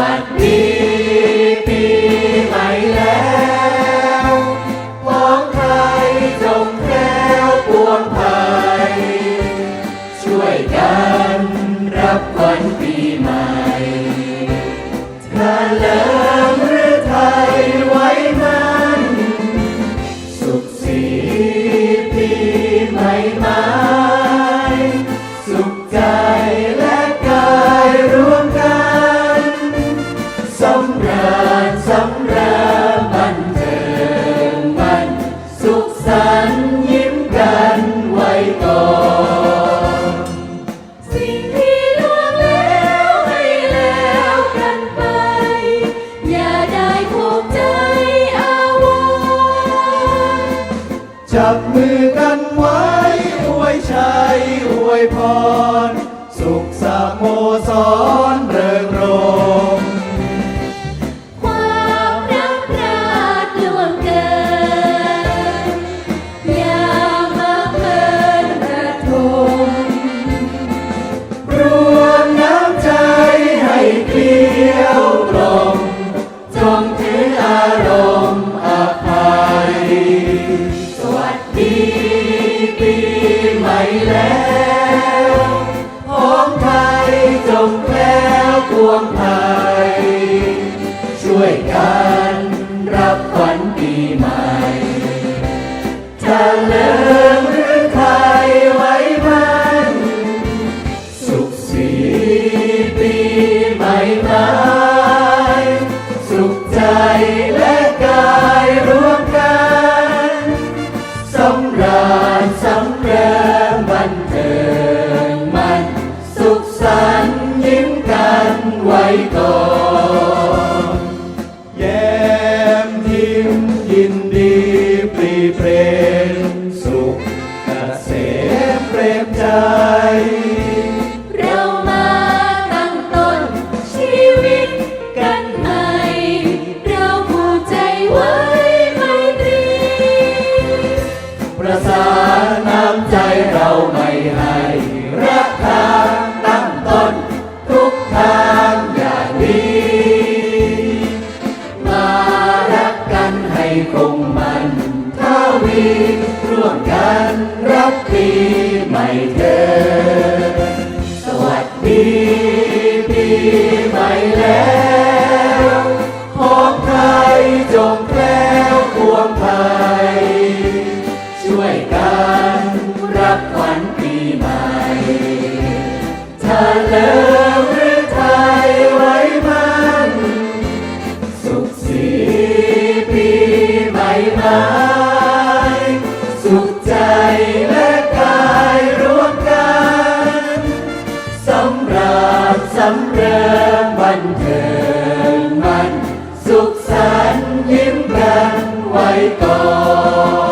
วัสดีปีใหม่แล้วของไทยจงแคล้วปวงภัย ช่วยกันรับวันปีใหม่เธอเลิมหรือไทย จับมือกันไว้อวยชัยอวยพร สุขสาโมสรเริงรมความรักราดล่วงเกิน อย่ามาเพลินประทมรวมน้ำใจให้เกลียวกลมจงถืออารมณ์ แล้วของไทยจงแคล้วพวงไทยช่วยกันรับขวัญปีใหม่จะเลิมหรือไทยไว้มันสุขสีปีใหม่ม้สุขใจและกายรวมกัน สำราญสำเริง ก่อนแย้มยิ้มยินดีปรีเพรมสุขเกษมเปรมใจ คงมันทวีร่วมกันรับปีใหม่เธอ Oh.